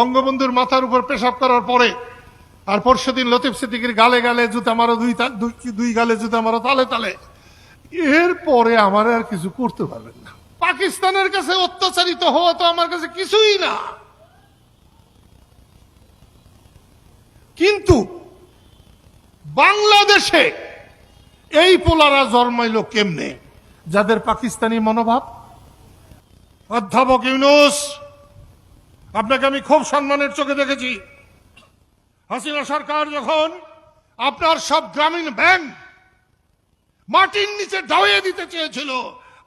বঙ্গবন্ধুর মাথার উপর পেশাব করার পরে আর পরশু দিন লতিফ সিদ্দিকির গালে গালে জুতা মারো দুই দুই- গালে জুতা মারো, তালে তালে। এর পরে আমার আর কিছু করতে পারবেন না। পাকিস্তানের কাছে অত্যাচারিত হওয়া তো আমার কাছে কিছুই না। কিন্তু বাংলাদেশে এই পোলারা জন্মাইল কেমনে? যাদের পাকিস্তানি মনোভাব? অধ্যাপক ইউনুস আপনাকে আমি খুব সম্মানের চোখে দেখেছি। হাসিনা সরকার যখন আপনার সব গ্রামীণ ব্যাংক মাটির নিচে ডাউয়ে দিতে চেয়েছিল,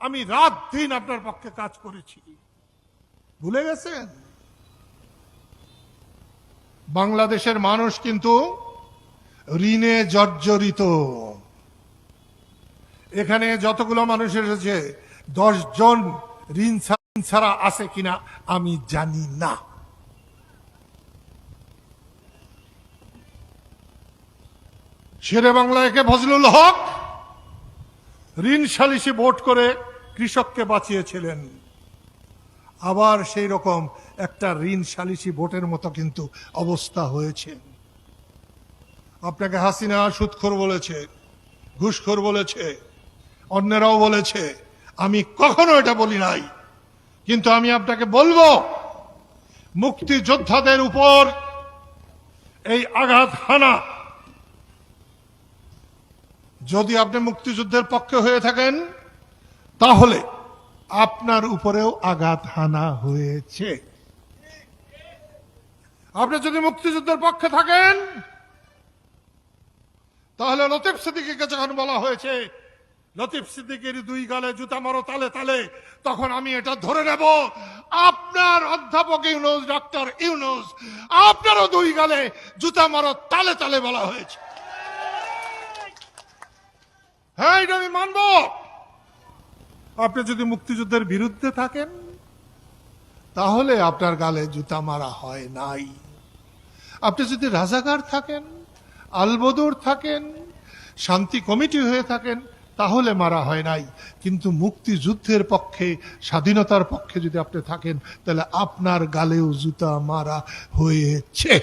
আমি রাত দিন আপনার পক্ষে কাজ করেছি। ভুলে গেছেন? বাংলাদেশের মানুষ কিন্তু ঋণে জর্জরিত। এখানে যতগুলো মানুষ এসেছে, দশ জন ঋণ ছাড়া আছে কিনা আমি জানি না। শেরে বাংলা একে ফজলুল হক? ঋণ সালিসি ভোট করে কৃষককে বাঁচিয়েছিলেন। আবার সেই রকম একটা ঋণ সালিসি ভোটের মতো কিন্তু অবস্থা হয়েছে। আপনাকে হাসিনা সুৎখোর বলেছে, ঘুষখোর বলেছে, অন্যেরাও বলেছে কখনো এটা বলি নাই। কিন্তু আমি আপনাকে বলব, মুক্তিযোদ্ধাদের উপর এই আঘাত হানা যদি আপনি মুক্তিযুদ্ধের পক্ষে হয়ে থাকেন, তাহলে আপনার উপরেও আঘাত হানা হয়েছে। আপনি যদি মুক্তিযুদ্ধের পক্ষে থাকেন, তাহলে লতিফ সিদ্দিকিকে যখন বলা হয়েছে লতিফ সিদ্দিকের দুই গালে জুতা মারো তালে তালে, তখন আমি এটা ধরে নেব। আপনার অধ্যাপক ইউনুস ডক্টর ইউনুস, আপনারও দুই গালে জুতা মারো তালে তালে বলা হয়েছে। হ্যাঁ এটা আমি মানব। আপনি যদি মুক্তিযুদ্ধের বিরুদ্ধে থাকেন, তাহলে আপনার গালে জুতা মারা হয় নাই। আপনি যদি রাজাকার থাকেন, আলবদর থাকেন, শান্তি কমিটি হয়ে থাকেন তাহলে মারা হয় নাই। কিন্তু মুক্তিযুদ্ধের পক্ষে, স্বাধীনতার পক্ষে যদি আপনি থাকেন, তাহলে আপনার গালেও জুতা মারা হয়েছে।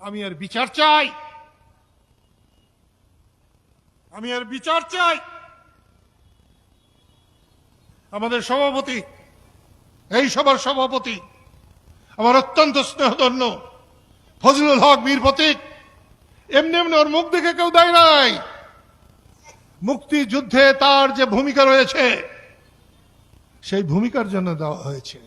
আমি আর বিচার চাই। আমি আর বিচার চাই। আমাদের সভাপতি, এই সভার সভাপতি, আমার অত্যন্ত স্নেহধন্য, ফজলুল হক বীর প্রতীক, এমনি এমনি ওর মুখ দেখে কেউ দেয় নাই। মুক্তিযুদ্ধে তার যে ভূমিকা রয়েছে সেই ভূমিকার জন্য দেওয়া হয়েছে।